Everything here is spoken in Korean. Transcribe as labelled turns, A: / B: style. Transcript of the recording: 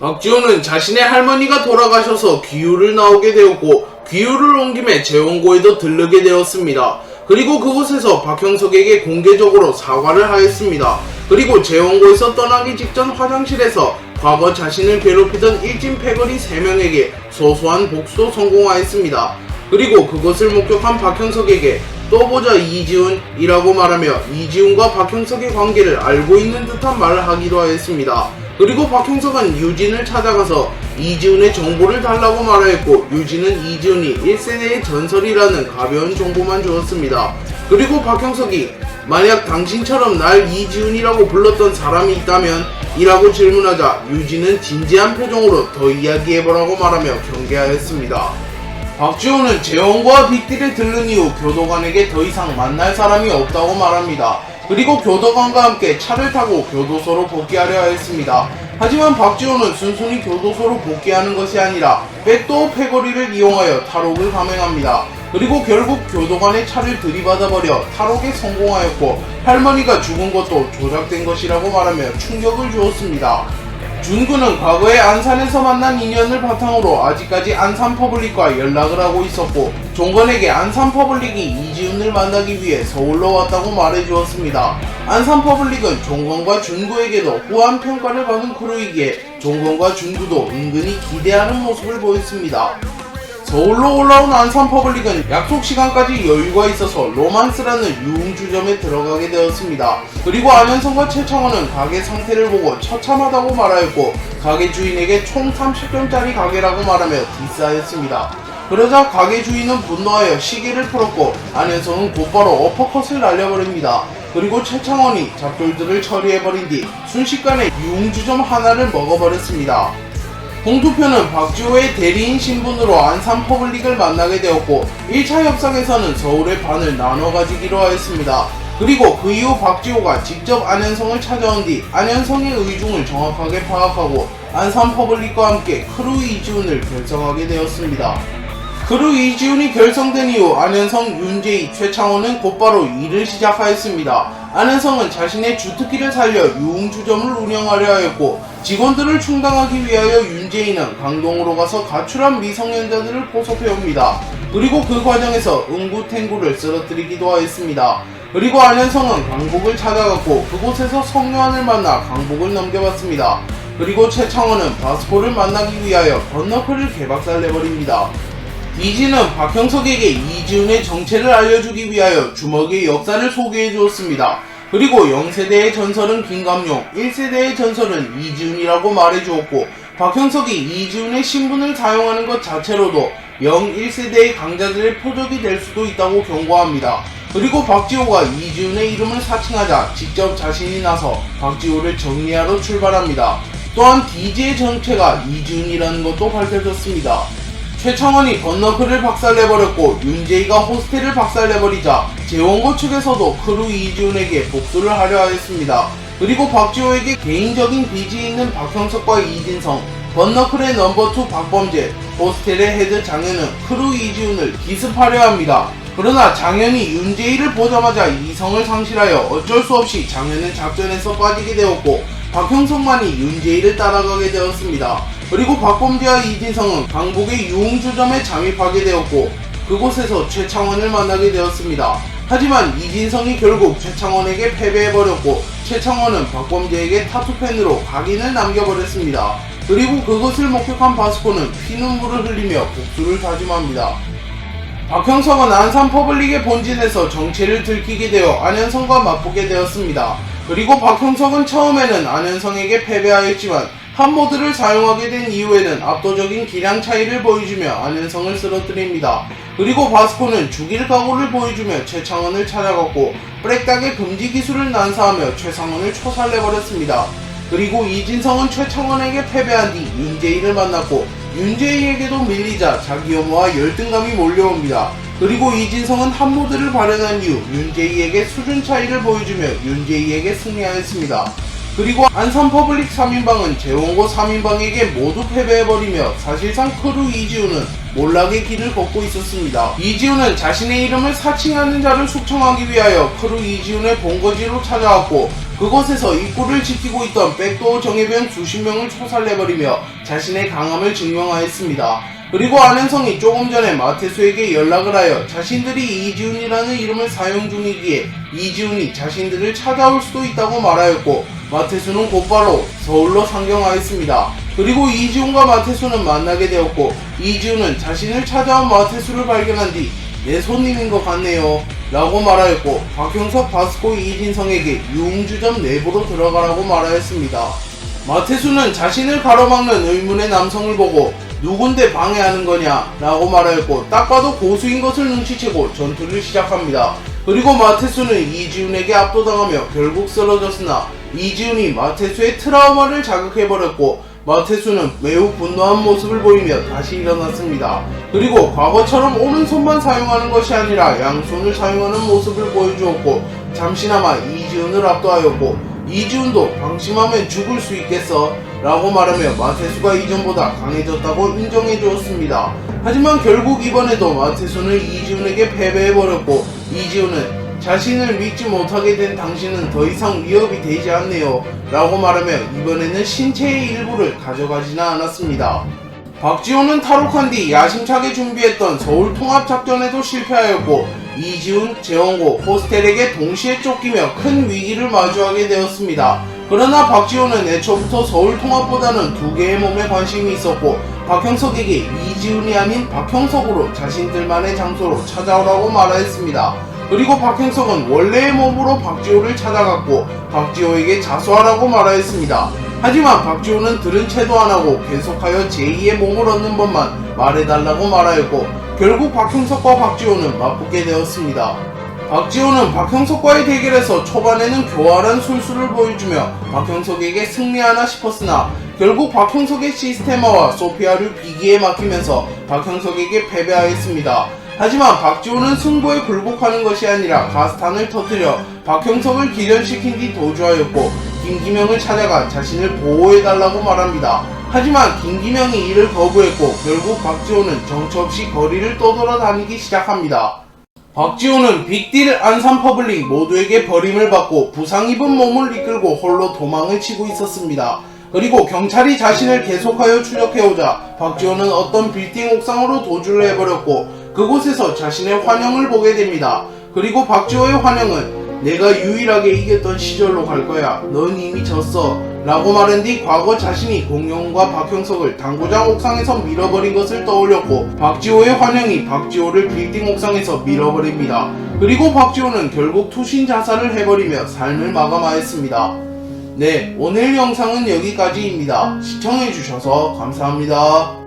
A: 박지호는 자신의 할머니가 돌아가셔서 귀유를 나오게 되었고 귀유를 온 김에 재원고에도 들르게 되었습니다. 그리고 그곳에서 박형석에게 공개적으로 사과를 하였습니다. 그리고 재원고에서 떠나기 직전 화장실에서 과거 자신을 괴롭히던 일진 패거리 3명에게 소소한 복수도 성공하였습니다. 그리고 그것을 목격한 박형석에게 또 보자 이지훈이라고 말하며 이지훈과 박형석의 관계를 알고 있는 듯한 말을 하기도 하였습니다. 그리고 박형석은 유진을 찾아가서 이지훈의 정보를 달라고 말하였고 유진은 이지훈이 1세대의 전설이라는 가벼운 정보만 주었습니다. 그리고 박형석이 만약 당신처럼 날 이지훈이라고 불렀던 사람이 있다면 이라고 질문하자 유진은 진지한 표정으로 더 이야기해보라고 말하며 경계하였습니다. 박지호는 재원과 빅딜을 들른 이후 교도관에게 더 이상 만날 사람이 없다고 말합니다. 그리고 교도관과 함께 차를 타고 교도소로 복귀하려 했습니다. 하지만 박지호는 순순히 교도소로 복귀하는 것이 아니라 백도어 패거리를 이용하여 탈옥을 감행합니다. 그리고 결국 교도관의 차를 들이받아버려 탈옥에 성공하였고 할머니가 죽은 것도 조작된 것이라고 말하며 충격을 주었습니다. 준구는 과거에 안산에서 만난 인연을 바탕으로 아직까지 안산 퍼블릭과 연락을 하고 있었고 종건에게 안산 퍼블릭이 이지훈을 만나기 위해 서울로 왔다고 말해주었습니다. 안산 퍼블릭은 종건과 준구에게도 후한 평가를 받은 크루이기에 종건과 준구도 은근히 기대하는 모습을 보였습니다. 서울로 올라온 안산 퍼블릭은 약속 시간까지 여유가 있어서 로만스라는 유흥주점에 들어가게 되었습니다. 그리고 안현성과 최창원은 가게 상태를 보고 처참하다고 말하였고 가게 주인에게 총 30점짜리 가게라고 말하며 디스하였습니다. 그러자 가게 주인은 분노하여 시계를 풀었고 안현성은 곧바로 어퍼컷을 날려버립니다. 그리고 최창원이 잡돌들을 처리해버린 뒤 순식간에 유흥주점 하나를 먹어버렸습니다. 홍두표는 박지호의 대리인 신분으로 안산 퍼블릭을 만나게 되었고 1차 협상에서는 서울의 반을 나눠 가지기로 하였습니다. 그리고 그 이후 박지호가 직접 안현성을 찾아온 뒤 안현성의 의중을 정확하게 파악하고 안산 퍼블릭과 함께 크루 이지훈을 결성하게 되었습니다. 크루 이지훈이 결성된 이후 안현성, 윤재희, 최창호는 곧바로 일을 시작하였습니다. 안현성은 자신의 주특기를 살려 유흥주점을 운영하려 하였고 직원들을 충당하기 위하여 윤재희는 강동으로 가서 가출한 미성년자들을 포섭해옵니다. 그리고 그 과정에서 응구탱구를 쓰러뜨리기도 하였습니다. 그리고 안현성은 강복을 찾아갔고 그곳에서 성요한을 만나 강복을 넘겨봤습니다. 그리고 최창호는 바스코를 만나기 위하여 번너클을 개박살내버립니다. 이지는 박형석에게 이지훈의 정체를 알려주기 위하여 주먹의 역사를 소개해 주었습니다. 그리고 0세대의 전설은 김감용, 1세대의 전설은 이지훈이라고 말해 주었고 박형석이 이지훈의 신분을 사용하는 것 자체로도 0, 1세대의 강자들의 표적이 될 수도 있다고 경고합니다. 그리고 박지호가 이지훈의 이름을 사칭하자 직접 자신이 나서 박지호를 정리하러 출발합니다. 또한 DJ의 정체가 이지훈이라는 것도 밝혀졌습니다. 최창원이 건너크를 박살내버렸고 윤재희가 호스텔을 박살내버리자 재원고 측에서도 크루 이지훈에게 복수를 하려 하였습니다. 그리고 박지호에게 개인적인 빚이 있는 박형석과 이진성, 번너클의 넘버2 박범재, 호스텔의 헤드 장현은 크루 이지훈을 기습하려 합니다. 그러나 장현이 윤재희를 보자마자 이성을 상실하여 어쩔 수 없이 장현은 작전에서 빠지게 되었고 박형석만이 윤재희를 따라가게 되었습니다. 그리고 박범재와 이진성은 강북의 유흥주점에 잠입하게 되었고 그곳에서 최창원을 만나게 되었습니다. 하지만 이진성이 결국 최창원에게 패배해버렸고 최창원은 박범재에게 타투펜으로 각인을 남겨버렸습니다. 그리고 그것을 목격한 바스코는 피눈물을 흘리며 복수를 다짐합니다. 박형석은 안산 퍼블릭의 본진에서 정체를 들키게 되어 안현성과 맞붙게 되었습니다. 그리고 박형석은 처음에는 안현성에게 패배하였지만 한모드를 사용하게 된 이후에는 압도적인 기량 차이를 보여주며 안현성을 쓰러뜨립니다. 그리고 바스코는 죽일 각오를 보여주며 최창원을 찾아갔고 브렉닥의 금지 기술을 난사하며 최상원을 초살내버렸습니다. 그리고 이진성은 최창원에게 패배한 뒤 윤재희를 만났고 윤재희에게도 밀리자 자기 혐오와 열등감이 몰려옵니다. 그리고 이진성은 한모드를 발현한 이후 윤재희에게 수준 차이를 보여주며 윤재희에게 승리하였습니다. 그리고 안산 퍼블릭 3인방은 재원고 3인방에게 모두 패배해버리며 사실상 크루 이지훈은 몰락의 길을 걷고 있었습니다. 이지훈은 자신의 이름을 사칭하는 자를 숙청하기 위하여 크루 이지훈의 본거지로 찾아왔고 그곳에서 입구를 지키고 있던 백도어 정예병 수십 명을 초살해버리며 자신의 강함을 증명하였습니다. 그리고 안현성이 조금 전에 마태수에게 연락을 하여 자신들이 이지훈이라는 이름을 사용 중이기에 이지훈이 자신들을 찾아올 수도 있다고 말하였고 마태수는 곧바로 서울로 상경하였습니다. 그리고 이지훈과 마태수는 만나게 되었고 이지훈은 자신을 찾아온 마태수를 발견한 뒤 내 손님인 것 같네요 라고 말하였고 박형석 바스코 이진성에게 유흥주점 내부로 들어가라고 말하였습니다. 마태수는 자신을 가로막는 의문의 남성을 보고 누군데 방해하는 거냐 라고 말하였고 딱 봐도 고수인 것을 눈치채고 전투를 시작합니다. 그리고 마태수는 이지훈에게 압도당하며 결국 쓰러졌으나 이지훈이 마태수의 트라우마를 자극해버렸고 마태수는 매우 분노한 모습을 보이며 다시 일어났습니다. 그리고 과거처럼 오른손만 사용하는 것이 아니라 양손을 사용하는 모습을 보여주었고 잠시나마 이지훈을 압도하였고 이지훈도 방심하면 죽을 수 있겠어 라고 말하며 마태수가 이전보다 강해졌다고 인정해 주었습니다. 하지만 결국 이번에도 마태수는 이지훈에게 패배해버렸고 이지훈은 자신을 믿지 못하게 된 당신은 더 이상 위협이 되지 않네요 라고 말하며 이번에는 신체의 일부를 가져가지는 않았습니다. 박지호는 탈옥한 뒤 야심차게 준비했던 서울 통합작전에도 실패하였고 이지훈, 재원고, 호스텔에게 동시에 쫓기며 큰 위기를 마주하게 되었습니다. 그러나 박지호는 애초부터 서울 통합보다는 두 개의 몸에 관심이 있었고 박형석에게 이지훈이 아닌 박형석으로 자신들만의 장소로 찾아오라고 말하였습니다. 그리고 박형석은 원래의 몸으로 박지호를 찾아갔고 박지호에게 자수하라고 말하였습니다. 하지만 박지호는 들은 채도 안 하고 계속하여 제2의 몸을 얻는 법만 말해달라고 말하였고 결국 박형석과 박지호는 맞붙게 되었습니다. 박지호는 박형석과의 대결에서 초반에는 교활한 술수를 보여주며 박형석에게 승리하나 싶었으나 결국 박형석의 시스테마와 소피아를 비기에 맡기면서 박형석에게 패배하였습니다. 하지만 박지호는 승부에 굴복하는 것이 아니라 가스탄을 터뜨려 박형석을 기절시킨 뒤 도주하였고 김기명을 찾아가 자신을 보호해달라고 말합니다. 하지만 김기명이 이를 거부했고 결국 박지호는 정처 없이 거리를 떠돌아다니기 시작합니다. 박지호는 빅딜 안산 퍼블릭 모두에게 버림을 받고 부상 입은 몸을 이끌고 홀로 도망을 치고 있었습니다. 그리고 경찰이 자신을 계속하여 추적해오자 박지호는 어떤 빌딩 옥상으로 도주를 해버렸고 그곳에서 자신의 환영을 보게 됩니다. 그리고 박지호의 환영은 내가 유일하게 이겼던 시절로 갈 거야. 넌 이미 졌어. 라고 말한 뒤 과거 자신이 공룡과 박형석을 당구장 옥상에서 밀어버린 것을 떠올렸고 박지호의 환영이 박지호를 빌딩 옥상에서 밀어버립니다. 그리고 박지호는 결국 투신 자살을 해버리며 삶을 마감하였습니다. 네, 오늘 영상은 여기까지입니다. 시청해주셔서 감사합니다.